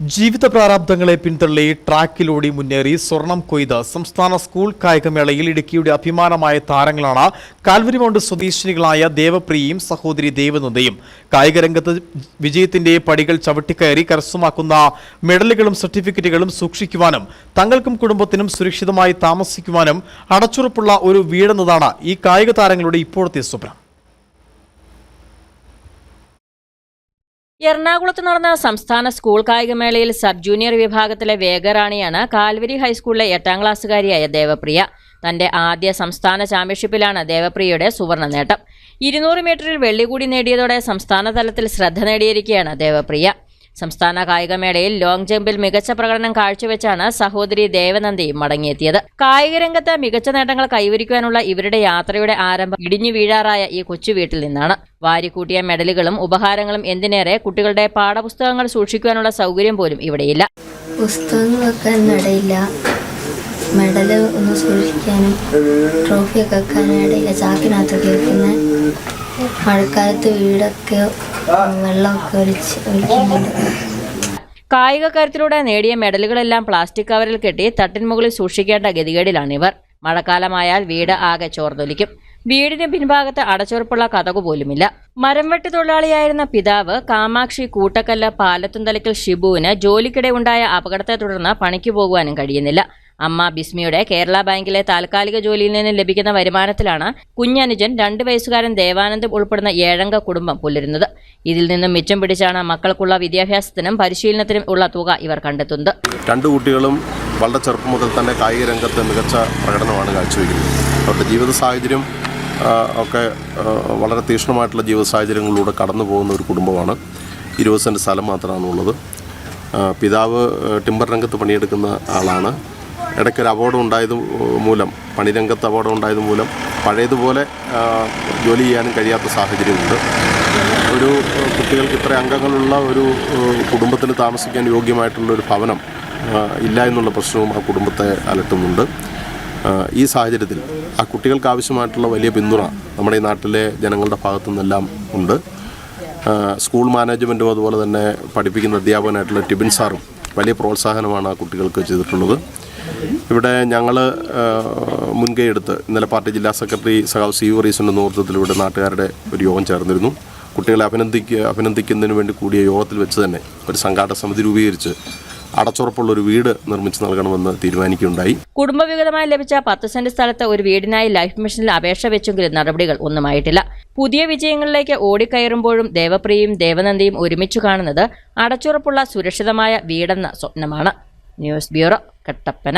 ജീവിത പ്രാരാബ്ദങ്ങളെ പിന്തള്ളി ട്രാക്കിലൂടെ മുന്നേറി സ്വർണം കൊയ്ത് സംസ്ഥാന സ്കൂൾ കായികമേളയിൽ ഇടുക്കിയുടെ അഭിമാനമായ താരങ്ങളാണ് കാൽവരി മൗണ്ട് സ്വദേശിനികളായ ദേവപ്രിയയും സഹോദരി ദേവനന്ദയും. കായിക രംഗത്ത് വിജയത്തിന്റെ പടികൾ ചവിട്ടിക്കയറി കരസ്ഥമാക്കുന്ന മെഡലുകളും സർട്ടിഫിക്കറ്റുകളും സൂക്ഷിക്കുവാനും തങ്ങൾക്കും കുടുംബത്തിനും സുരക്ഷിതമായി താമസിക്കുവാനും അടച്ചുറപ്പുള്ള ഒരു വീടെന്നതാണ് ഈ കായിക താരങ്ങളുടെ ഇപ്പോഴത്തെ സ്വപ്നം. എറണാകുളത്ത് നടന്ന സംസ്ഥാന സ്കൂൾ കായികമേളയിൽ സബ് ജൂനിയർ വിഭാഗത്തിലെ വേഗറാണിയാണ് കാൽവരി ഹൈസ്കൂളിലെ എട്ടാം ക്ലാസ്സുകാരിയായ ദേവപ്രിയ. തന്റെ ആദ്യ സംസ്ഥാന ചാമ്പ്യൻഷിപ്പിലാണ് ദേവപ്രിയയുടെ സുവർണ നേട്ടം. ഇരുന്നൂറ് മീറ്ററിൽ വെള്ളി കൂടി നേടിയതോടെ സംസ്ഥാന തലത്തിൽ ശ്രദ്ധ നേടിയിരിക്കുകയാണ് ദേവപ്രിയ. സംസ്ഥാന കായികമേളയിൽ ലോങ് ജമ്പിൽ മികച്ച പ്രകടനം കാഴ്ചവെച്ചാണ് സഹോദരി ദേവനന്ദി മടങ്ങിയെത്തിയത്. കായിക രംഗത്ത് മികച്ച നേട്ടങ്ങൾ കൈവരിക്കുവാനുള്ള ഇവരുടെ യാത്രയുടെ ആരംഭം ഇടിഞ്ഞു വീഴാറായ ഈ കൊച്ചു വീട്ടിൽ നിന്നാണ്. വാരിക്കൂട്ടിയ മെഡലുകളും ഉപഹാരങ്ങളും എന്തിനേറെ കുട്ടികളുടെ പാഠപുസ്തകങ്ങൾ സൂക്ഷിക്കുവാനുള്ള സൗകര്യം പോലും ഇവിടെയില്ല. പുസ്തകങ്ങൾ മെഡൽ ഒന്ന് സൂക്ഷിക്കാനും ട്രോഫിയൊക്കെ വെക്കാനും ഇടയില്ല. ചാക്കിനകത്തൊക്കെ വെക്കുന്നത് മഴക്കാലത്ത് വീടൊക്കെ കായിക കാര്യത്തിലൂടെ നേടിയ മെഡലുകളെല്ലാം പ്ലാസ്റ്റിക് കവറിൽ കെട്ടി തട്ടിൻ മുകളിൽ സൂക്ഷിക്കേണ്ട ഗതികേടിലാണിവർ. മഴക്കാലമായാൽ വീട് ആകെ ചോർന്നൊലിക്കും. വീടിന് പിൻഭാഗത്ത് അടച്ചുറപ്പുള്ള കഥകു പോലുമില്ല. മരംവെട്ടി തൊഴിലാളിയായിരുന്ന പിതാവ് കാമാക്ഷി കൂട്ടക്കല്ല് പാലത്തുന്തലയ്ക്കൽ ഷിബുവിന് ജോലിക്കിടെ ഉണ്ടായ അപകടത്തെ തുടർന്ന് പണിക്ക് പോകുവാനും കഴിയുന്നില്ല. അമ്മ ബിസ്മിയുടെ കേരള ബാങ്കിലെ താൽക്കാലിക ജോലിയിൽ നിന്ന് ലഭിക്കുന്ന വരുമാനത്തിലാണ് കുഞ്ഞനുജൻ രണ്ട് വയസ്സുകാരൻ ദേവാനന്ദ് ഉൾപ്പെടുന്ന ഏഴംഗ കുടുംബം പുലരുന്നത്. ഇതിൽ നിന്നും മിച്ചം പിടിച്ചാണ് മക്കൾക്കുള്ള വിദ്യാഭ്യാസത്തിനും പരിശീലനത്തിനും ഉള്ള തുക ഇവർ കണ്ടെത്തുന്നത്. രണ്ട് കുട്ടികളും വളരെ ചെറുപ്പം മുതൽ തന്നെ കായിക രംഗത്ത് മികച്ച പ്രകടനമാണ് കാഴ്ചവെക്കുന്നത്. അവരുടെ ജീവിത സാഹചര്യം ഒക്കെ വളരെ തീക്ഷ്ണമായിട്ടുള്ള ജീവിത സാഹചര്യങ്ങളിലൂടെ കടന്നു പോകുന്ന ഒരു കുടുംബമാണ്. ഇരുപത് സെന്റ് സ്ഥലം മാത്രമാണുള്ളത്. പിതാവ് ടിമ്പർ രംഗത്ത് പണിയെടുക്കുന്ന ആളാണ്. ഇടയ്ക്കൊരു അപകടം ഉണ്ടായത് മൂലം പണിരംഗത്ത് അപകടം ഉണ്ടായത് മൂലം പഴയതുപോലെ ജോലി ചെയ്യാനും കഴിയാത്ത സാഹചര്യമുണ്ട്. ഒരു കുട്ടികൾക്ക് ഇത്ര അംഗങ്ങളുള്ള ഒരു കുടുംബത്തിന് താമസിക്കാൻ യോഗ്യമായിട്ടുള്ള ഒരു ഭവനം ഇല്ല എന്നുള്ള പ്രശ്നവും ആ കുടുംബത്തെ അലട്ടുന്നുണ്ട്. ഈ സാഹചര്യത്തിൽ ആ കുട്ടികൾക്ക് ആവശ്യമായിട്ടുള്ള വലിയ പിന്തുണ നമ്മുടെ ഈ നാട്ടിലെ ജനങ്ങളുടെ ഭാഗത്തു നിന്നെല്ലാം ഉണ്ട് സ്കൂൾ മാനേജ്മെന്റും അതുപോലെ തന്നെ പഠിപ്പിക്കുന്ന അധ്യാപകനായിട്ടുള്ള ടിബിൻ സാറും വലിയ പ്രോത്സാഹനമാണ് ആ കുട്ടികൾക്ക് ചെയ്തിട്ടുള്ളത്. ഇവിടെ ഞങ്ങൾ മുൻകൈ എടുത്ത് ഇന്നലെ പാർട്ടി ജില്ലാ സെക്രട്ടറി സഹാവ് സി യു റീസിന്റെ നേതൃത്വത്തിൽ ഇവിടെ നാട്ടുകാരുടെ ഒരു യോഗം ചേർന്നിരുന്നു. കുട്ടികളെ അഭിനന്ദിക്കുക അഭിനന്ദിക്കുന്നതിന് വേണ്ടി കൂടിയ യോഗത്തിൽ വെച്ച് തന്നെ ഒരു സംഘാടക സമിതി രൂപീകരിച്ച് അടച്ചുറപ്പുള്ള ഒരു വീട് നിർമ്മിച്ചു നൽകണമെന്ന് തീരുമാനിക്കുകയുണ്ടായി. കുടുംബവിഹിതമായി ലഭിച്ച പത്ത് സെന്റ് സ്ഥലത്ത് ഒരു വീടിനായി ലൈഫ് മിഷനിൽ അപേക്ഷ വെച്ചെങ്കിലും നടപടികൾ ഒന്നുമായിട്ടില്ല. പുതിയ വിജയങ്ങളിലേക്ക് ഓടിക്കയറുമ്പോഴും ദേവപ്രിയയും ദേവനന്ദിയും ഒരുമിച്ചു കാണുന്നത് അടച്ചുറപ്പുള്ള സുരക്ഷിതമായ വീടെന്ന സ്വപ്നമാണ്. News bureau. കട്ടപ്പന